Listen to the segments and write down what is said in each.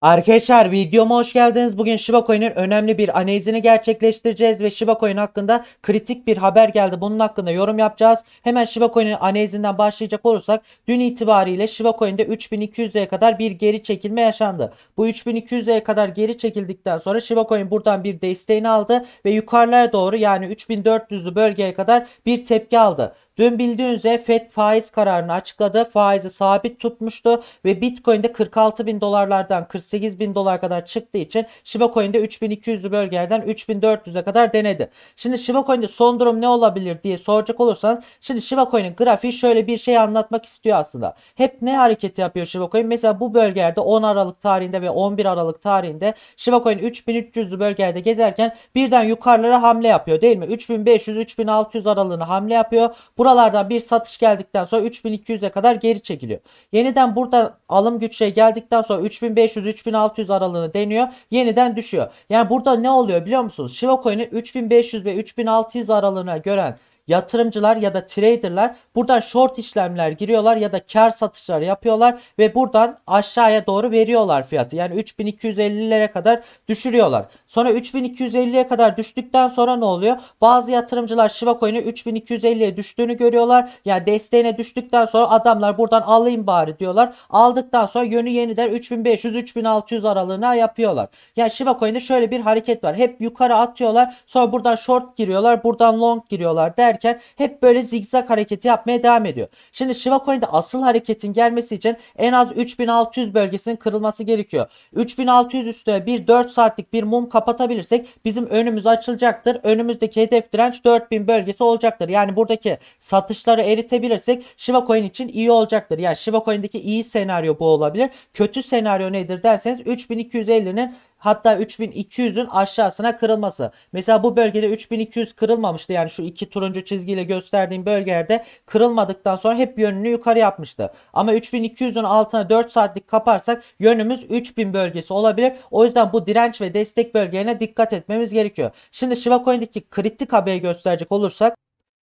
Arkadaşlar videoma hoş geldiniz. Bugün Shiba Coin'in önemli bir analizini gerçekleştireceğiz ve Shiba Coin hakkında kritik bir haber geldi. Bunun hakkında yorum yapacağız. Hemen Shiba Coin'in analizinden başlayacak olursak dün itibariyle Shiba Coin'de 3200'e kadar bir geri çekilme yaşandı. Bu 3200'e kadar geri çekildikten sonra Shiba Coin buradan bir desteğini aldı ve yukarılara doğru yani 3400'lü bölgeye kadar bir tepki aldı. Dün bildiğiniz üzere FED faiz kararını açıkladı. Faizi sabit tutmuştu ve Bitcoin'de 46 bin dolarlardan 48 bin dolar kadar çıktığı için Shiba Coin'de 3200'lü bölgelerden 3400'e kadar denedi. Şimdi Shiba Coin'de son durum ne olabilir diye soracak olursanız şimdi Shiba Coin'in grafiği şöyle bir şey anlatmak istiyor aslında. Hep ne hareketi yapıyor Shiba Coin? Mesela bu bölgelerde 10 Aralık tarihinde ve 11 Aralık tarihinde Shiba Coin 3300'lü bölgelerde gezerken birden yukarılara hamle yapıyor değil mi? 3500-3600 aralığına hamle yapıyor. Buralardan bir satış geldikten sonra 3200'e kadar geri çekiliyor. Yeniden burada alım güçe geldikten sonra 3500-3600 aralığını deniyor. Yeniden düşüyor. Yani burada ne oluyor biliyor musunuz? Shiba Coin'in 3500 ve 3600 aralığına gören yatırımcılar ya da traderlar buradan short işlemler giriyorlar ya da kar satışlar yapıyorlar ve buradan aşağıya doğru veriyorlar fiyatı. Yani 3250'lere kadar düşürüyorlar. Sonra 3250'ye kadar düştükten sonra ne oluyor? Bazı yatırımcılar Shiba Coin'i 3250'ye düştüğünü görüyorlar. Yani desteğine düştükten sonra adamlar buradan alayım bari diyorlar. Aldıktan sonra yönü yeniden 3500-3600 aralığına yapıyorlar. Yani Shiba Coin'de şöyle bir hareket var. Hep yukarı atıyorlar. Sonra buradan short giriyorlar. Buradan long giriyorlar derken hep böyle zigzag hareketi yapmaya devam ediyor. Şimdi Shiba Coin'de asıl hareketin gelmesi için en az 3600 bölgesinin kırılması gerekiyor. 3600 üstüne bir 4 saatlik bir mum kapatabilirsek bizim önümüz açılacaktır. Önümüzdeki hedef direnç 4000 bölgesi olacaktır. Yani buradaki satışları eritebilirsek Shiba Coin için iyi olacaktır. Yani Shiba Coin'deki iyi senaryo bu olabilir. Kötü senaryo nedir derseniz 3250'nin Hatta 3200'ün aşağısına kırılması. Mesela bu bölgede 3200 kırılmamıştı. Yani şu iki turuncu çizgiyle gösterdiğim bölgelerde kırılmadıktan sonra hep yönünü yukarı yapmıştı. Ama 3200'ün altına 4 saatlik kaparsak yönümüz 3000 bölgesi olabilir. O yüzden bu direnç ve destek bölgelerine dikkat etmemiz gerekiyor. Şimdi Shiba Coin'deki kritik haberi gösterecek olursak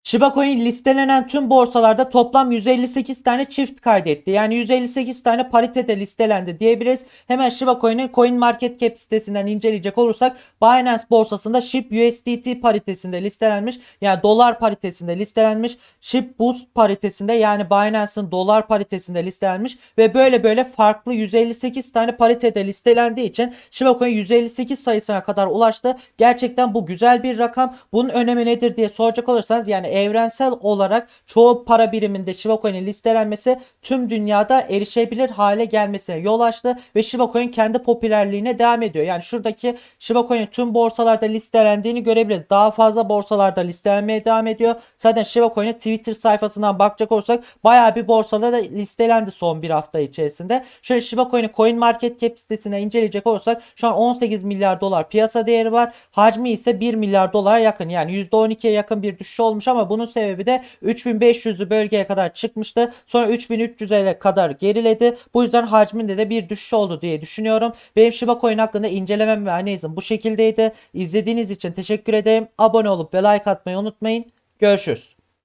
Shiba Coin listelenen tüm borsalarda toplam 158 tane çift kaydetti. Yani 158 tane paritede listelendi diyebiliriz. Hemen Shiba Coin'in Coin Market Cap sitesinden inceleyecek olursak Binance borsasında SHIB USDT paritesinde listelenmiş. Yani dolar paritesinde listelenmiş. SHIB Boost paritesinde yani Binance'ın dolar paritesinde listelenmiş. Ve böyle böyle farklı 158 tane paritede listelendiği için Shiba Coin 158 sayısına kadar ulaştı. Gerçekten bu güzel bir rakam. Bunun önemi nedir diye soracak olursanız yani evrensel olarak çoğu para biriminde Shiba Coin'in listelenmesi tüm dünyada erişebilir hale gelmesine yol açtı ve Shiba Coin kendi popülerliğine devam ediyor. Yani şuradaki Shiba Coin'in tüm borsalarda listelendiğini görebiliriz. Daha fazla borsalarda listelenmeye devam ediyor. Zaten Shiba Coin'in Twitter sayfasından bakacak olursak bayağı bir borsada da listelendi son bir hafta içerisinde. Şöyle Shiba Coin'i Coin Market Cap sitesine inceleyecek olursak şu an 18 milyar dolar piyasa değeri var. Hacmi ise 1 milyar dolara yakın. Yani %12'ye yakın bir düşüş olmuş ama bunun sebebi de 3500'lü bölgeye kadar çıkmıştı. Sonra 3300'e kadar geriledi. Bu yüzden hacminde de bir düşüş oldu diye düşünüyorum. Benim Shiba Coin hakkında incelemem ve analizim bu şekildeydi. İzlediğiniz için teşekkür ederim. Abone olup ve like atmayı unutmayın. Görüşürüz.